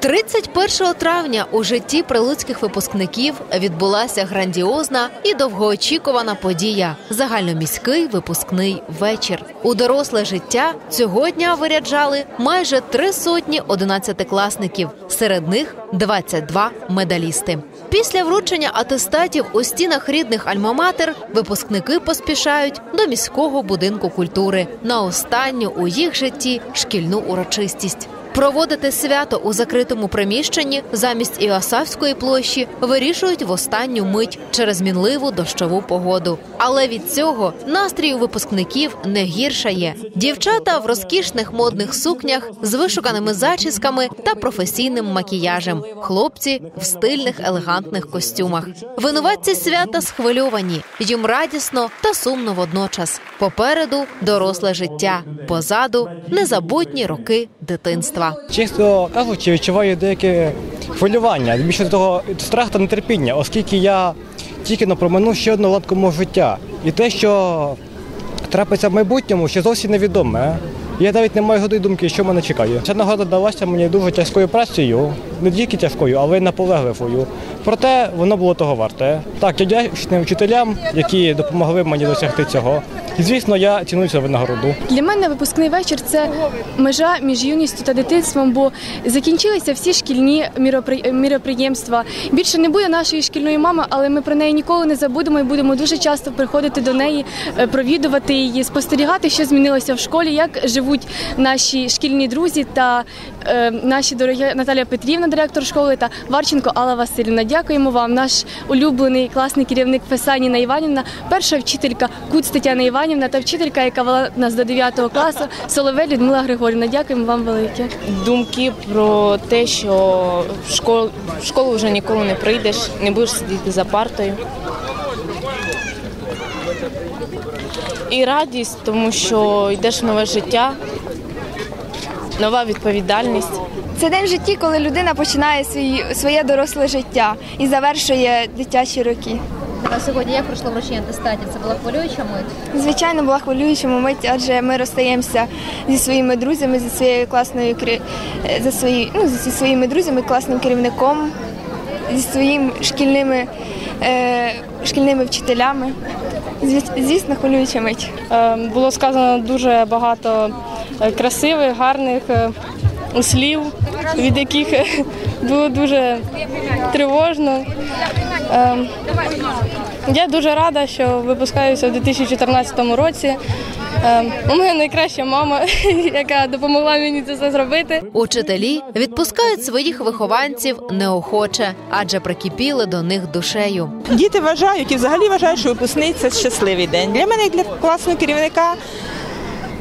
31 травня у житті прилуцьких випускників відбулася грандіозна і довгоочікувана подія загальноміський випускний вечір. У доросле життя цього дня виряджали майже три сотні одинадцятикласників, серед них 22 медалісти. Після вручення атестатів у стінах рідних альмаматер випускники поспішають до міського будинку культури на останню у їх житті шкільну урочистість. Проводити свято у закритому приміщенні замість Іосавської площі вирішують в останню мить через мінливу дощову погоду. Але від цього настрій у випускників не гіршає. Дівчата в розкішних модних сукнях з вишуканими зачісками та професійним макіяжем. Хлопці в стильних елегантних костюмах. Винуватці свята схвильовані. Їм радісно та сумно водночас. Попереду доросле життя, позаду незабутні роки дитинства. Чесно кажучи, відчуваю деяке хвилювання, більше того страх та нетерпіння, оскільки я тільки проминув ще одну ланку мого життя. І те, що трапиться в майбутньому, ще зовсім невідоме. Я навіть не маю годої думки, що мене чекає. Ця нагода далася мені дуже тяжкою працею, не тільки тяжкою, але й наполегливою. Проте воно було того варте. Так, я вдячний вчителям, які допомогли мені досягти цього. І звісно, я ціную цю винагороду. Для мене випускний вечір це межа між юністю та дитинством, бо закінчилися всі шкільні міроприємства. Більше не буде нашої шкільної мами, але ми про неї ніколи не забудемо і будемо дуже часто приходити до неї, е, провідувати її, спостерігати, що змінилося в школі, як живуть наші шкільні друзі та е, наші дорогі Наталія Петрівна, директор школи, та Варченко Алла Васильівна. Дякуємо вам, наш улюблений класний керівник Фесаніна Іванівна, перша вчителька Куц Тетяна Іванівна та вчителька, яка вела нас до 9 класу, Соловей Людмила Григорівна. Дякуємо вам велике. думки про те, що в школу, в школу вже ніколи не прийдеш, не будеш сидіти за партою. І радість, тому що йдеш в нове життя, нова відповідальність. Це день в житті, коли людина починає свій, своє доросле життя і завершує дитячі роки. А сьогодні як пройшло вручення атестатів? Це була хвилююча мить? Звичайно, була хвилююча мить, адже ми розстаємося зі своїми друзями, зі своєю класною за свої, ну, зі своїми друзями, класним керівником, зі своїми шкільними, е, шкільними вчителями. Звіс- Звісно, хвилююча мить. Е, Було сказано дуже багато красивих, гарних е, слів, від яких е, було дуже тривожно. Е, Я дуже рада, що випускаюся в 2014 році. Е, У мене найкраща мама, яка допомогла мені це все зробити. Учителі відпускають своїх вихованців неохоче, адже прикипіли до них душею. Діти вважають і взагалі вважають, що випускний це щасливий день. Для мене, як для класного керівника,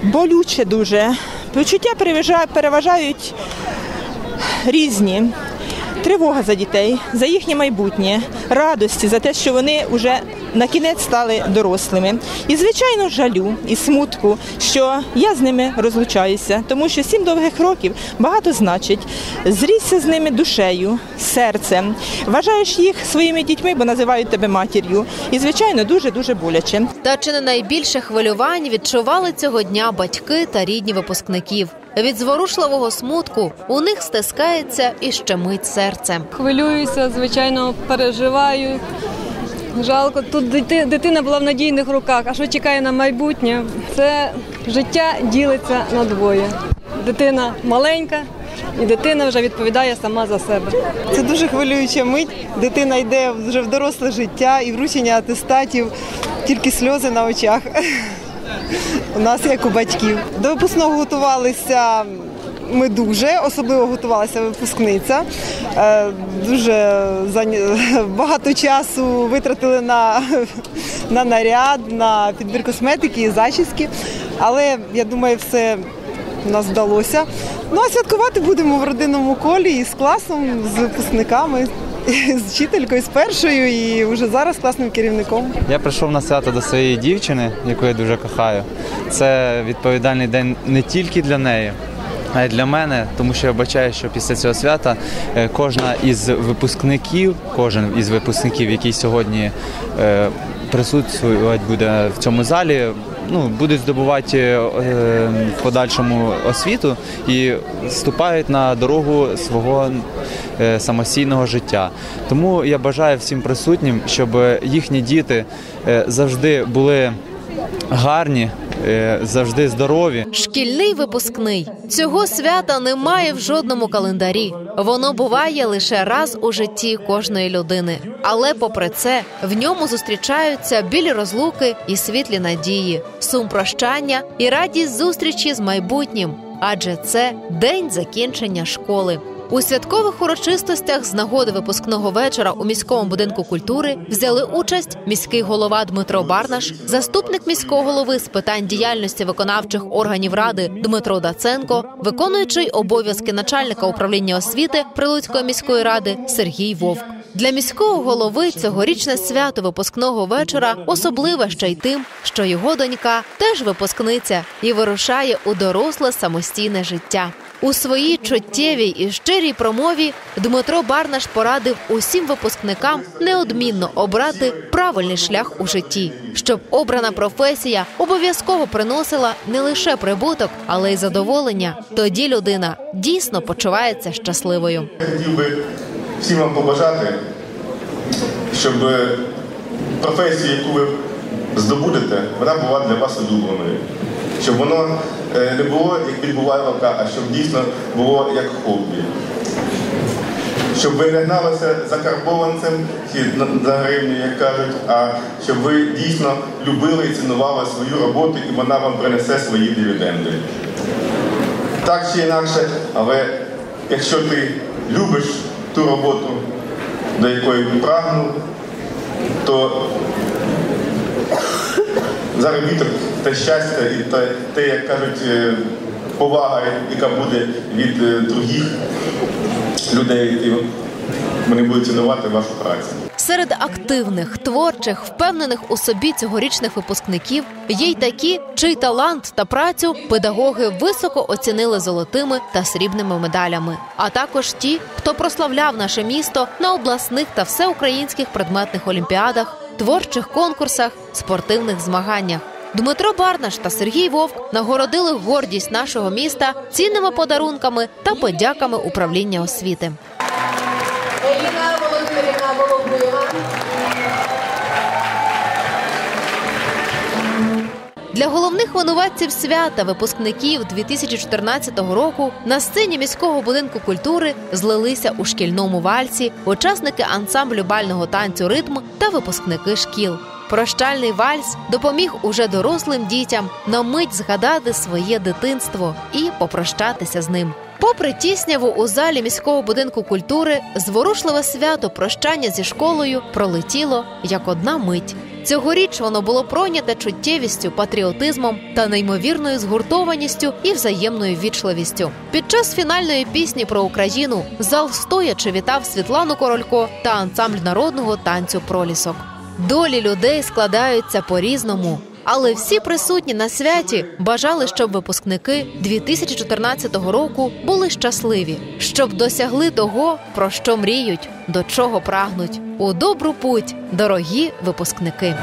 болюче дуже. Почуття переважають, різні. Тривога за дітей, за їхнє майбутнє, радості за те, що вони вже на кінець стали дорослими. І, звичайно, жалю і смутку, що я з ними розлучаюся, тому що сім довгих років багато значить. Зрісся з ними душею, серцем. Вважаєш їх своїми дітьми, бо називають тебе матір'ю. І, звичайно, дуже дуже боляче. Та чи не найбільше хвилювань відчували цього дня батьки та рідні випускників? Від зворушливого смутку у них стискається і щемить серце. Хвилююся, звичайно, переживаю. Жалко, тут дитина була в надійних руках. А що чекає на майбутнє? Це життя ділиться на двоє. Дитина маленька, і дитина вже відповідає сама за себе. Це дуже хвилююча мить. Дитина йде вже в доросле життя і вручення атестатів, тільки сльози на очах. У нас як у батьків. До випускного готувалися ми дуже, особливо готувалася випускниця. Е, Дуже багато часу витратили на, на наряд, на підбір косметики і зачіски. Але я думаю, все у нас вдалося. Ну а святкувати будемо в родинному колі і з класом, з випускниками, з вчителькою, з першою і вже зараз класним керівником. Я прийшов на свято до своєї дівчини, яку я дуже кохаю. Це відповідальний день не тільки для неї, а й для мене, тому що я бачаю, що після цього свята е, кожна із випускників, кожен із випускників, який сьогодні е, присутствувати буде в цьому залі, ну, будуть здобувати е, в подальшому освіту і ступають на дорогу свого е, самостійного життя. Тому я бажаю всім присутнім, щоб їхні діти е, завжди були гарні, е, завжди здорові. Шкільний випускний цього свята немає в жодному календарі. Воно буває лише раз у житті кожної людини. Але, попри це, в ньому зустрічаються білі розлуки і світлі надії, сум прощання і радість зустрічі з майбутнім. Адже це день закінчення школи. У святкових урочистостях з нагоди випускного вечора у міському будинку культури взяли участь міський голова Дмитро Барнаш, заступник міського голови з питань діяльності виконавчих органів ради Дмитро Даценко, виконуючий обов'язки начальника управління освіти Прилуцької міської ради Сергій Вовк. Для міського голови цьогорічне свято випускного вечора особливе ще й тим, що його донька теж випускниця і вирушає у доросле самостійне життя. У своїй чуттєвій і щирій промові Дмитро Барнаш порадив усім випускникам неодмінно обрати правильний шлях у житті, щоб обрана професія обов'язково приносила не лише прибуток, але й задоволення. Тоді людина дійсно почувається щасливою. Хотів би всім вам побажати, щоб професія, яку ви здобудете, вона була для вас улюбленою. Щоб воно е, не було як відбувалка, а щоб дійсно було як хобі. Щоб ви не гналися за карбованцем за гривню, як кажуть, а щоб ви дійсно любили і цінували свою роботу, і вона вам принесе свої дивіденди. Так чи інакше, але якщо ти любиш ту роботу, до якої прагнув, то заробіток та щастя і те, те, як кажуть, е, повага, яка буде від е, других людей, і вони будуть цінувати вашу працю. Серед активних, творчих, впевнених у собі цьогорічних випускників є й такі, чий талант та працю педагоги високо оцінили золотими та срібними медалями, а також ті, хто прославляв наше місто на обласних та всеукраїнських предметних олімпіадах, творчих конкурсах, спортивних змаганнях. Дмитро Барнаш та Сергій Вовк нагородили гордість нашого міста цінними подарунками та подяками управління освіти. Для головних винуватців свята випускників 2014 року на сцені міського будинку культури злилися у шкільному вальсі учасники ансамблю бального танцю ритм та випускники шкіл. Прощальний вальс допоміг уже дорослим дітям на мить згадати своє дитинство і попрощатися з ним. Попри тісняву у залі міського будинку культури, зворушливе свято прощання зі школою пролетіло як одна мить. Цьогоріч воно було пройняте чуттєвістю, патріотизмом та неймовірною згуртованістю і взаємною вічливістю. Під час фінальної пісні про Україну зал стоячи вітав Світлану Королько та ансамбль народного танцю пролісок. Долі людей складаються по-різному. Але всі присутні на святі бажали, щоб випускники 2014 року були щасливі, щоб досягли того, про що мріють, до чого прагнуть. У добру путь, дорогі випускники.